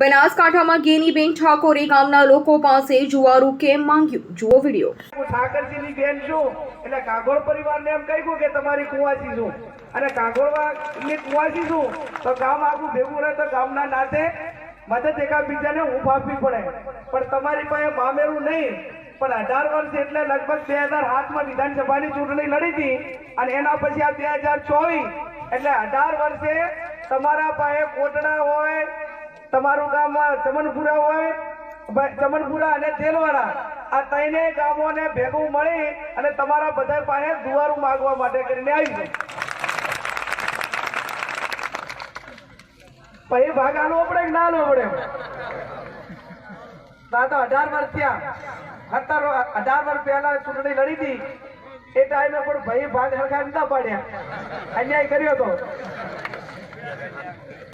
બનાસકાંઠામાં ગેનીબેન ઠાકોરે ગામના લોકો પાસે જુવારું કેમ માંગ્યું? જુઓ વીડિયો. હું ઠાકરજીની બેન છું. એટલે કાગોળ પરિવારને એમ કહ્યું કે તમારી કુંવાસી છું. અને કાગોળની કુંવાસી છું તો ગામ આખું ભેગું રહે તો ગામના નાતે મદદ એકા બીજાને ઊભ આપવી પડે. પણ તમારી પાસે મામેરું નહીં. પણ અઢાર વર્ષ એટલે લગભગ બે હજાર સાતમાં વિધાનસભાની ચૂંટણી લડી હતી અને એના પછી આ બે હજાર ચોવીસ એટલે અઢાર વર્ષે તમારા પાસે કોટડા હોય તમારું ગામ ચમનપુરા હોય ચમનપુરા અને તેલવાડા, આ ત્રણે ગામોને ભેગું મળી અને તમારા બધા પાસે દુવારું માગવા માટે કરીને આવી પછી ભાગ આલો પડે કે ના આલો પડે તો અઢાર વર્ષ થયા. સત્તર અઢાર વર્ષ પહેલા ચૂંટણી લડી હતી. એ ટાઈમે પણ ભાઈ ભાગ સરખા નતા પાડ્યા. અન્યાય કર્યો હતો